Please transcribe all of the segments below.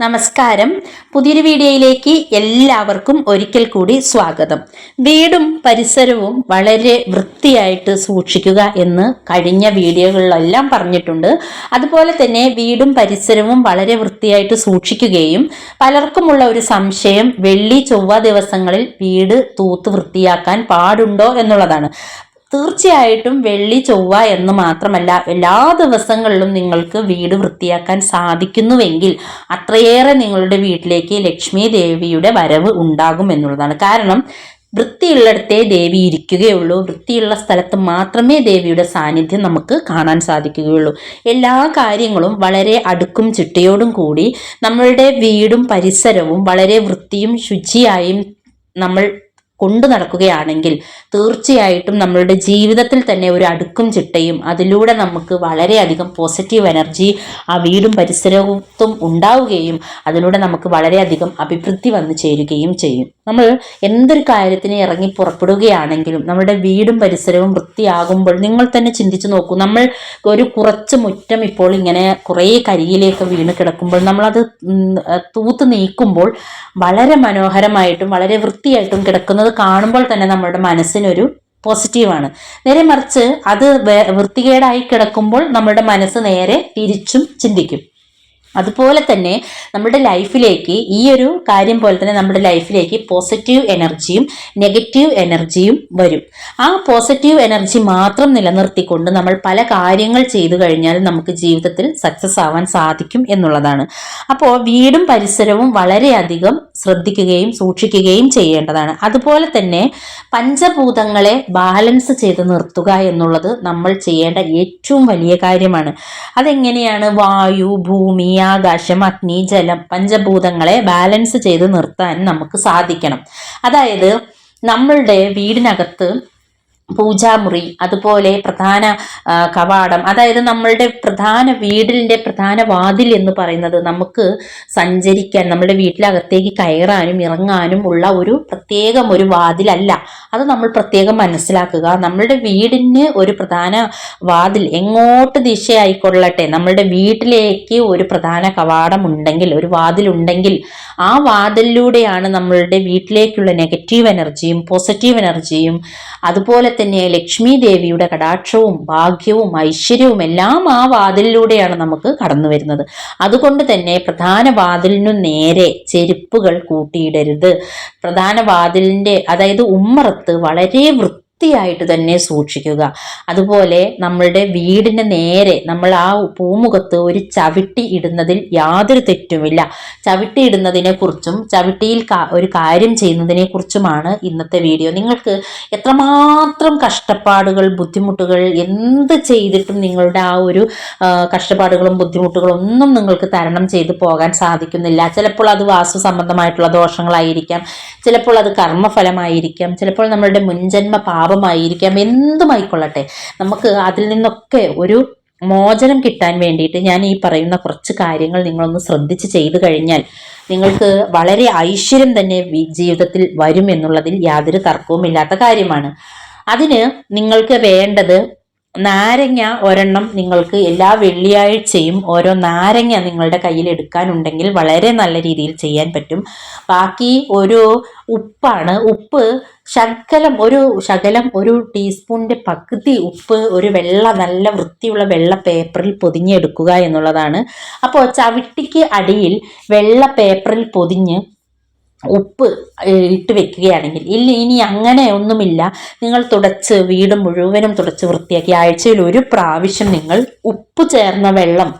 നമസ്കാരം. പുതിയൊരു വീഡിയോയിലേക്ക് എല്ലാവർക്കും ഒരിക്കൽ കൂടി സ്വാഗതം. വീടും പരിസരവും വളരെ വൃത്തിയായിട്ട് സൂക്ഷിക്കുക എന്ന് കഴിഞ്ഞ വീഡിയോകളിലെല്ലാം പറഞ്ഞിട്ടുണ്ട്. അതുപോലെ തന്നെ വീടും പരിസരവും വളരെ വൃത്തിയായിട്ട് സൂക്ഷിക്കുകയും പലർക്കുമുള്ള ഒരു സംശയം വെള്ളി ചൊവ്വ ദിവസങ്ങളിൽ വീട് തൂത്ത് വൃത്തിയാക്കാൻ പാടുണ്ടോ എന്നുള്ളതാണ്. തീർച്ചയായിട്ടും വെള്ളി ചൊവ്വ എന്ന് മാത്രമല്ല എല്ലാ ദിവസങ്ങളിലും നിങ്ങൾക്ക് വീട് വൃത്തിയാക്കാൻ സാധിക്കുന്നുവെങ്കിൽ അത്രയേറെ നിങ്ങളുടെ വീട്ടിലേക്ക് ലക്ഷ്മി ദേവിയുടെ വരവ് ഉണ്ടാകും എന്നുള്ളതാണ്. കാരണം വൃത്തിയുള്ളിടത്തേ ദേവി ഇരിക്കുകയുള്ളൂ. വൃത്തിയുള്ള സ്ഥലത്ത് മാത്രമേ ദേവിയുടെ സാന്നിധ്യം നമുക്ക് കാണാൻ സാധിക്കുകയുള്ളൂ. എല്ലാ കാര്യങ്ങളും വളരെ അടുക്കും ചിട്ടയോടും കൂടി നമ്മളുടെ വീടും പരിസരവും വളരെ വൃത്തിയും ശുചിയായും നമ്മൾ കൊണ്ടു നടക്കുകയാണെങ്കിൽ തീർച്ചയായിട്ടും നമ്മളുടെ ജീവിതത്തിൽ തന്നെ ഒരു അടുക്കും ചിട്ടയും അതിലൂടെ നമുക്ക് വളരെയധികം പോസിറ്റീവ് എനർജി ആ വീടും പരിസരത്തും ഉണ്ടാവുകയും അതിലൂടെ നമുക്ക് വളരെയധികം അഭിവൃദ്ധി വന്നു ചേരുകയും ചെയ്യും. നമ്മൾ എന്തൊരു കാര്യത്തിന് ഇറങ്ങി പുറപ്പെടുകയാണെങ്കിലും നമ്മുടെ വീടും പരിസരവും വൃത്തിയാകുമ്പോൾ നിങ്ങൾ തന്നെ ചിന്തിച്ചു നോക്കൂ നമ്മൾ ഒരു കുറച്ച് മുറ്റം ഇപ്പോൾ ഇങ്ങനെ കുറേ കരിയിലേക്ക് വീണ് കിടക്കുമ്പോൾ നമ്മളത് തൂത്ത് നീക്കുമ്പോൾ വളരെ മനോഹരമായിട്ടും വളരെ വൃത്തിയായിട്ടും കിടക്കുന്നത് കാണുമ്പോൾ തന്നെ നമ്മുടെ മനസ്സിനൊരു പോസിറ്റീവാണ്. നേരെ മറിച്ച് അത് വൃത്തികേടായി കിടക്കുമ്പോൾ നമ്മുടെ മനസ്സ് നേരെ തിരിച്ചും ചിന്തിക്കും. അതുപോലെ തന്നെ നമ്മുടെ ലൈഫിലേക്ക് ഈ ഒരു കാര്യം പോലെ തന്നെ നമ്മുടെ ലൈഫിലേക്ക് പോസിറ്റീവ് എനർജിയും നെഗറ്റീവ് എനർജിയും വരും. ആ പോസിറ്റീവ് എനർജി മാത്രം നിലനിർത്തിക്കൊണ്ട് നമ്മൾ പല കാര്യങ്ങൾ ചെയ്തു കഴിഞ്ഞാൽ നമുക്ക് ജീവിതത്തിൽ സക്സസ് ആവാൻ സാധിക്കും എന്നുള്ളതാണ്. അപ്പോൾ വീടും പരിസരവും വളരെയധികം ശ്രദ്ധിക്കുകയും സൂക്ഷിക്കുകയും ചെയ്യേണ്ടതാണ്. അതുപോലെ തന്നെ പഞ്ചഭൂതങ്ങളെ ബാലൻസ് ചെയ്ത് നിർത്തുക എന്നുള്ളത് നമ്മൾ ചെയ്യേണ്ട ഏറ്റവും വലിയ കാര്യമാണ്. അതെങ്ങനെയാണ്? വായു ഭൂമി ആകാശം അഗ്നി ജലം പഞ്ചഭൂതങ്ങളെ ബാലൻസ് ചെയ്ത് നിർത്താൻ നമുക്ക് സാധിക്കണം. അതായത് നമ്മളുടെ വീടിനകത്ത് പൂജാമുറി അതുപോലെ പ്രധാന കവാടം. അതായത് നമ്മളുടെ പ്രധാന വീടിന്റെ പ്രധാന വാതിൽ എന്ന് പറയുന്നത് നമുക്ക് സഞ്ചരിക്കാൻ നമ്മുടെ വീട്ടിലകത്തേക്ക് കയറാനും ഇറങ്ങാനും ഉള്ള ഒരു പ്രത്യേകം ഒരു വാതിലല്ല. അത് നമ്മൾ പ്രത്യേകം മനസ്സിലാക്കുക. നമ്മളുടെ വീടിന് ഒരു പ്രധാന വാതിൽ എങ്ങോട്ട് ദിശയായിക്കൊള്ളട്ടെ നമ്മളുടെ വീട്ടിലേക്ക് ഒരു പ്രധാന കവാടം ഉണ്ടെങ്കിൽ ഒരു വാതിൽ ഉണ്ടെങ്കിൽ ആ വാതിലിലൂടെയാണ് നമ്മളുടെ വീട്ടിലേക്കുള്ള നെഗറ്റീവ് എനർജിയും പോസിറ്റീവ് എനർജിയും അതുപോലെ തന്നെ ലക്ഷ്മി ദേവിയുടെ കടാക്ഷവും ഭാഗ്യവും ഐശ്വര്യവും എല്ലാം ആ വാതിലിലൂടെയാണ് നമുക്ക് കടന്നു വരുന്നത്. അതുകൊണ്ട് തന്നെ പ്രധാന വാതിലിനു നേരെ ചെരുപ്പുകൾ കൂട്ടിയിടരുത്. പ്രധാന വാതിലിന്റെ അതായത് ഉമ്മറത്ത് വളരെ വൃത്തി വൃത്തിയായിട്ട് തന്നെ സൂക്ഷിക്കുക. അതുപോലെ നമ്മളുടെ വീടിന് നേരെ നമ്മൾ ആ പൂമുഖത്ത് ഒരു ചവിട്ടി ഇടുന്നതിൽ യാതൊരു തെറ്റുമില്ല. ചവിട്ടി ഇടുന്നതിനെ കുറിച്ചും ചവിട്ടിയിൽ ഒരു കാര്യം ചെയ്യുന്നതിനെ കുറിച്ചുമാണ് ഇന്നത്തെ വീഡിയോ. നിങ്ങൾക്ക് എത്രമാത്രം കഷ്ടപ്പാടുകൾ ബുദ്ധിമുട്ടുകൾ എന്ത് ചെയ്തിട്ടും നിങ്ങളുടെ ആ ഒരു കഷ്ടപ്പാടുകളും ബുദ്ധിമുട്ടുകളും ഒന്നും നിങ്ങൾക്ക് തരണം ചെയ്ത് പോകാൻ സാധിക്കുന്നില്ല. ചിലപ്പോൾ അത് വാസ്തു സംബന്ധമായിട്ടുള്ള ദോഷങ്ങളായിരിക്കാം. ചിലപ്പോൾ അത് കർമ്മഫലമായിരിക്കാം. ചിലപ്പോൾ നമ്മളുടെ മുൻജന്മ പാപമായിരിക്കാം എന്തുമായിക്കൊള്ളട്ടെ? നമുക്ക് അതിൽ നിന്നൊക്കെ ഒരു മോചനം കിട്ടാൻ വേണ്ടിയിട്ട് ഞാൻ ഈ പറയുന്ന കുറച്ച് കാര്യങ്ങൾ നിങ്ങളൊന്ന് ശ്രദ്ധിച്ച് ചെയ്തു കഴിഞ്ഞാൽ നിങ്ങൾക്ക് വളരെ ഐശ്വര്യം തന്നെ ജീവിതത്തിൽ വരും എന്നുള്ളതിൽ യാതൊരു തർക്കവുമില്ലാത്ത കാര്യമാണ്. അതിന് നിങ്ങൾക്ക് വേണ്ടത് നാരങ്ങ ഒരെണ്ണം നിങ്ങൾക്ക് എല്ലാ വെള്ളിയാഴ്ചയും ഓരോ നാരങ്ങ നിങ്ങളുടെ കയ്യിൽ എടുക്കാനുണ്ടെങ്കിൽ വളരെ നല്ല രീതിയിൽ ചെയ്യാൻ പറ്റും. ബാക്കി ഒരു ഉപ്പാണ്. ഉപ്പ് ശകലം ഒരു ശകലം ഒരു ടീസ്പൂണിന്റെ പകുതി ഉപ്പ് ഒരു വെള്ള നല്ല വൃത്തിയുള്ള വെള്ള പേപ്പറിൽ പൊതിഞ്ഞെടുക്കുക എന്നുള്ളതാണ്. അപ്പോൾ ചവിട്ടിക്ക് അടിയിൽ വെള്ള പേപ്പറിൽ പൊതിഞ്ഞ് ഉപ്പ് ഇട്ട് വെക്കുകയാണെങ്കിൽ ഇല്ല ഇനി അങ്ങനെ ഒന്നുമില്ല. നിങ്ങൾ തുടച്ച് വീട് മുഴുവനും തുടച്ച് വൃത്തിയാക്കി ആഴ്ചയിൽ ഒരു പ്രാവശ്യം നിങ്ങൾ ഉപ്പ് ചേർന്ന വെള്ളം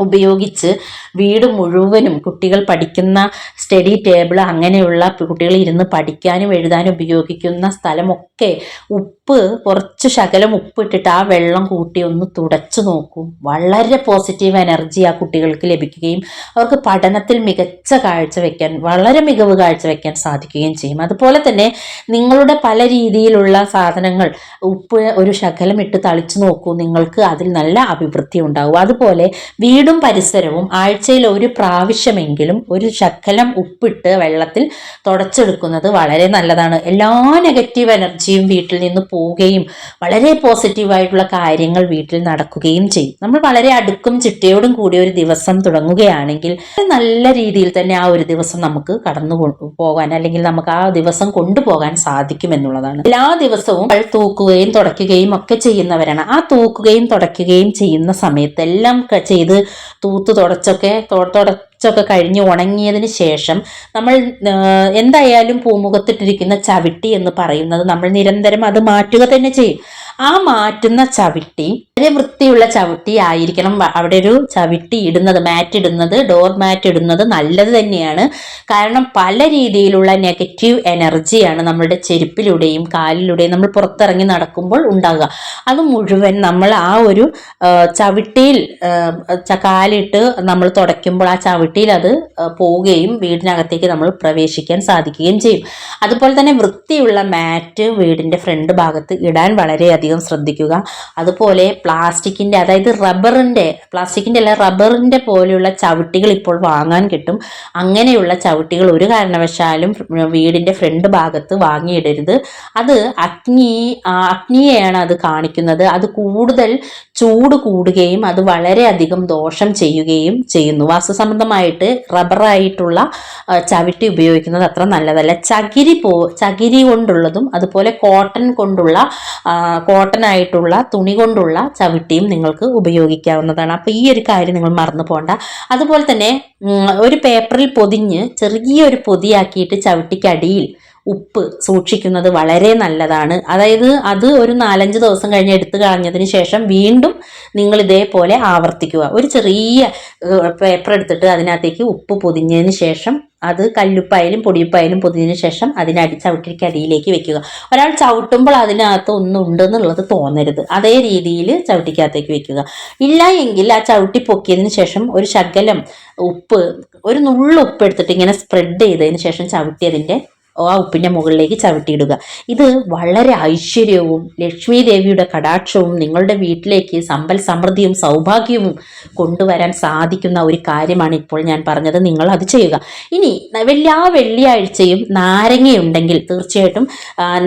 ഉപയോഗിച്ച് വീട് മുഴുവനും കുട്ടികൾ പഠിക്കുന്ന സ്റ്റഡി ടേബിൾ അങ്ങനെയുള്ള കുട്ടികൾ ഇരുന്ന് പഠിക്കാനും എഴുതാനും ഉപയോഗിക്കുന്ന സ്ഥലമൊക്കെ ഉപ്പ് കുറച്ച് ശകലം ഉപ്പ് ഇട്ടിട്ട് ആ വെള്ളം കൂട്ടി ഒന്ന് തുടച്ചു നോക്കും. വളരെ പോസിറ്റീവ് എനർജി ആ കുട്ടികൾക്ക് ലഭിക്കുകയും അവർക്ക് പഠനത്തിൽ മികച്ച കാഴ്ച വയ്ക്കാൻ വളരെ മികവ് കാഴ്ച വയ്ക്കാൻ സാധിക്കുകയും ചെയ്യും. അതുപോലെ തന്നെ നിങ്ങളുടെ പല രീതിയിലുള്ള സാധനങ്ങൾ ഉപ്പ് ഒരു ശകലം ഇട്ട് തളിച്ചു നോക്കൂ. നിങ്ങൾക്ക് അതിൽ നല്ല അഭിവൃദ്ധി ഉണ്ടാവും. അതുപോലെ വീട് വീടും പരിസരവും ആഴ്ചയിൽ ഒരു പ്രാവശ്യമെങ്കിലും ഒരു ശക്കലം ഉപ്പിട്ട് വെള്ളത്തിൽ തുടച്ചെടുക്കുന്നത് വളരെ നല്ലതാണ്. എല്ലാ നെഗറ്റീവ് എനർജിയും വീട്ടിൽ നിന്ന് പോവുകയും വളരെ പോസിറ്റീവായിട്ടുള്ള കാര്യങ്ങൾ വീട്ടിൽ നടക്കുകയും ചെയ്യും. നമ്മൾ വളരെ അടുക്കും ചിട്ടയോടും കൂടി ഒരു ദിവസം തുടങ്ങുകയാണെങ്കിൽ നല്ല രീതിയിൽ തന്നെ ആ ഒരു ദിവസം നമുക്ക് കടന്നു പോകാൻ അല്ലെങ്കിൽ നമുക്ക് ആ ദിവസം കൊണ്ടുപോകാൻ സാധിക്കും എന്നുള്ളതാണ്. എല്ലാ ദിവസവും തൂക്കുകയും തുടയ്ക്കുകയും ഒക്കെ ചെയ്യുന്നവരാണ്. ആ തൂക്കുകയും തുടയ്ക്കുകയും ചെയ്യുന്ന സമയത്ത് എല്ലാം ചെയ്ത് തൂത്ത് തുടച്ചൊക്കെ തൊ- തുടച്ചൊക്കെ കഴിഞ്ഞ് ഉണങ്ങിയതിന് ശേഷം നമ്മൾ എന്തായാലും പൂമുഖത്തിട്ടിരിക്കുന്ന ചവിട്ടി എന്ന് പറയുന്നത് നമ്മൾ നിരന്തരം അത് മാറ്റുക തന്നെ ചെയ്യും. ആ മാറ്റുന്ന ചവിട്ടി വളരെ വൃത്തിയുള്ള ചവിട്ടി ആയിരിക്കണം. അവിടെ ഒരു ചവിട്ടി ഇടുന്നത് മാറ്റ് ഇടുന്നത് ഡോർ മാറ്റ് ഇടുന്നത് നല്ലത് തന്നെയാണ്. കാരണം പല രീതിയിലുള്ള നെഗറ്റീവ് എനർജിയാണ് നമ്മളുടെ ചെരുപ്പിലൂടെയും കാലിലൂടെയും നമ്മൾ പുറത്തിറങ്ങി നടക്കുമ്പോൾ ഉണ്ടാകുക. അത് മുഴുവൻ നമ്മൾ ആ ഒരു ചവിട്ടിയിൽ കാലിട്ട് നമ്മൾ തുടയ്ക്കുമ്പോൾ ആ ചവിട്ടിയിൽ അത് പോവുകയും വീടിനകത്തേക്ക് നമ്മൾ പ്രവേശിക്കാൻ സാധിക്കുകയും ചെയ്യും. അതുപോലെ തന്നെ വൃത്തിയുള്ള മാറ്റ് വീടിന്റെ ഫ്രണ്ട് ഭാഗത്ത് ഇടാൻ വളരെയധികം ശ്രദ്ധിക്കുക. അതുപോലെ പ്ലാസ്റ്റിക്കിന്റെ അതായത് റബ്ബറിന്റെ പ്ലാസ്റ്റിക്കിന്റെ അല്ല റബ്ബറിന്റെ പോലെയുള്ള ചവിട്ടികൾ ഇപ്പോൾ വാങ്ങാൻ കിട്ടും. അങ്ങനെയുള്ള ചവിട്ടികൾ ഒരു കാരണവശാലും വീടിന്റെ ഫ്രണ്ട് ഭാഗത്ത് വാങ്ങിയിടരുത്. അത് അഗ്നി അഗ്നിയെയാണ് അത് കാണിക്കുന്നത്. അത് കൂടുതൽ ചൂട് കൂടുകയും അത് വളരെയധികം ദോഷം ചെയ്യുകയും ചെയ്യുന്നു. വാസ്തുസംബന്ധമായിട്ട് റബ്ബറായിട്ടുള്ള ചവിട്ടി ഉപയോഗിക്കുന്നത് അത്ര നല്ലതല്ല. ചകിരി പോ ചകിരി കൊണ്ടുള്ളതും അതുപോലെ കോട്ടൺ കൊണ്ടുള്ള കോട്ടൺ ആയിട്ടുള്ള തുണി കൊണ്ടുള്ള ചവിട്ടിയും നിങ്ങൾക്ക് ഉപയോഗിക്കാവുന്നതാണ്. അപ്പോൾ ഈ ഒരു കാര്യം നിങ്ങൾ മറന്നു പോകണ്ട അതുപോലെ തന്നെ ഒരു പേപ്പറിൽ പൊതിഞ്ഞ് ചെറിയൊരു പൊതിയാക്കിയിട്ട് ചവിട്ടിക്കടിയിൽ ഉപ്പ് സൂക്ഷിക്കുന്നത് വളരെ നല്ലതാണ്. അതായത് അത് ഒരു നാലഞ്ച് ദിവസം കഴിഞ്ഞ് എടുത്തു കളഞ്ഞതിന് ശേഷം വീണ്ടും നിങ്ങൾ ഇതേപോലെ ആവർത്തിക്കുക. ഒരു ചെറിയ പേപ്പർ എടുത്തിട്ട് അതിനകത്തേക്ക് ഉപ്പ് പൊതിഞ്ഞതിന് ശേഷം അത് കല്ലുപ്പായാലും പൊടിയുപ്പായാലും പൊതിഞ്ഞതിന് ശേഷം അതിനടി ചവിട്ടിക്ക് അടിയിലേക്ക് വെക്കുക. ഒരാൾ ചവിട്ടുമ്പോൾ അതിനകത്ത് ഒന്നും ഉണ്ടെന്നുള്ളത് തോന്നരുത്. അതേ രീതിയിൽ ചവിട്ടിക്കകത്തേക്ക് വെക്കുക. ഇല്ല എങ്കിൽ ആ ചവിട്ടി പൊക്കിയതിന് ശേഷം ഒരു ശകലം ഉപ്പ് ഒരു നുള്ളു ഉപ്പ് എടുത്തിട്ട് ഇങ്ങനെ സ്പ്രെഡ് ചെയ്തതിന് ശേഷം ചവിട്ടി അതിന്റെ ആ ഉപ്പിന്റെ മുകളിലേക്ക് ചവിട്ടിയിടുക. ഇത് വളരെ ഐശ്വര്യവും ലക്ഷ്മി ദേവിയുടെ കടാക്ഷവും നിങ്ങളുടെ വീട്ടിലേക്ക് സമ്പൽ സമൃദ്ധിയും സൗഭാഗ്യവും കൊണ്ടുവരാൻ സാധിക്കുന്ന ഒരു കാര്യമാണ് ഇപ്പോൾ ഞാൻ പറഞ്ഞത്. നിങ്ങൾ അത് ചെയ്യുക. ഇനി എല്ലാ വെള്ളിയാഴ്ചയും നാരങ്ങയുണ്ടെങ്കിൽ തീർച്ചയായിട്ടും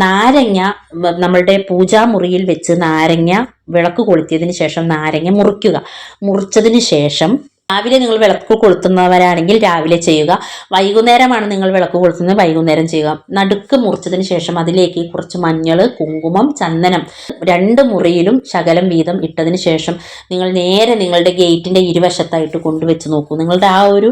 നാരങ്ങ നമ്മളുടെ പൂജാമുറിയിൽ വെച്ച് നാരങ്ങ വിളക്ക് കൊളുത്തിയതിന് ശേഷം നാരങ്ങ മുറിക്കുക. മുറിച്ചതിന് ശേഷം രാവിലെ നിങ്ങൾ വിളക്ക് കൊളുത്തുന്നവരാണെങ്കിൽ രാവിലെ ചെയ്യുക. വൈകുന്നേരമാണ് നിങ്ങൾ വിളക്ക് കൊളുത്തുന്നത് വൈകുന്നേരം ചെയ്യുക. നടുക്ക് മുറിച്ചതിന് ശേഷം അതിലേക്ക് കുറച്ച് മഞ്ഞൾ കുങ്കുമം ചന്ദനം രണ്ട് മുറിയിലും ശകലം വീതം ഇട്ടതിന് ശേഷം നിങ്ങൾ നേരെ നിങ്ങളുടെ ഗേറ്റിന്റെ ഇരുവശത്തായിട്ട് കൊണ്ടുവച്ച് നോക്കൂ. നിങ്ങളുടെ ആ ഒരു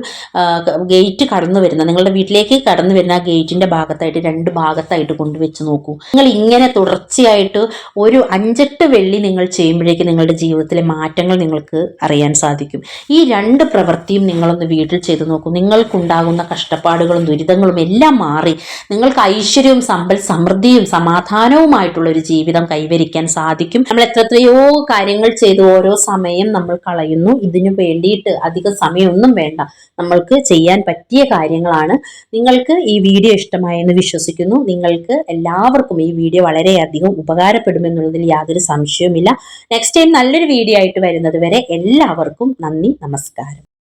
ഗേറ്റ് കടന്നു വരുന്ന നിങ്ങളുടെ വീട്ടിലേക്ക് കടന്നു വരുന്ന ആ ഗേറ്റിന്റെ ഭാഗത്തായിട്ട് രണ്ട് ഭാഗത്തായിട്ട് കൊണ്ടുവച്ച് നോക്കൂ. നിങ്ങൾ ഇങ്ങനെ തുടർച്ചയായിട്ട് ഒരു അഞ്ചെട്ട് വെള്ളി നിങ്ങൾ ചെയ്യുമ്പോഴേക്കും നിങ്ങളുടെ ജീവിതത്തിലെ മാറ്റങ്ങൾ നിങ്ങൾക്ക് അറിയാൻ സാധിക്കും. ഈ രണ്ട് പ്രവൃത്തിയും നിങ്ങളൊന്ന് വീട്ടിൽ ചെയ്തു നോക്കൂ. നിങ്ങൾക്കുണ്ടാകുന്ന കഷ്ടപ്പാടുകളും ദുരിതങ്ങളും എല്ലാം മാറി നിങ്ങൾക്ക് ഐശ്വര്യവും സമ്പൽ സമൃദ്ധിയും സമാധാനവുമായിട്ടുള്ള ഒരു ജീവിതം കൈവരിക്കാൻ സാധിക്കും. നമ്മൾ എത്രത്രയോ കാര്യങ്ങൾ ചെയ്ത് ഓരോ സമയം നമ്മൾ കളയുന്നു. ഇതിനു വേണ്ടിയിട്ട് അധിക സമയമൊന്നും വേണ്ട. നമ്മൾക്ക് ചെയ്യാൻ പറ്റിയ കാര്യങ്ങളാണ്. നിങ്ങൾക്ക് ഈ വീഡിയോ ഇഷ്ടമായെന്ന് വിശ്വസിക്കുന്നു. നിങ്ങൾക്ക് എല്ലാവർക്കും ഈ വീഡിയോ വളരെയധികം ഉപകാരപ്പെടുമെന്നുള്ളതിൽ യാതൊരു സംശയവുമില്ല. നെക്സ്റ്റ് ടൈം നല്ലൊരു വീഡിയോ ആയിട്ട് വരുന്നത് വരെ എല്ലാവർക്കും നന്ദി നമസ്കാരം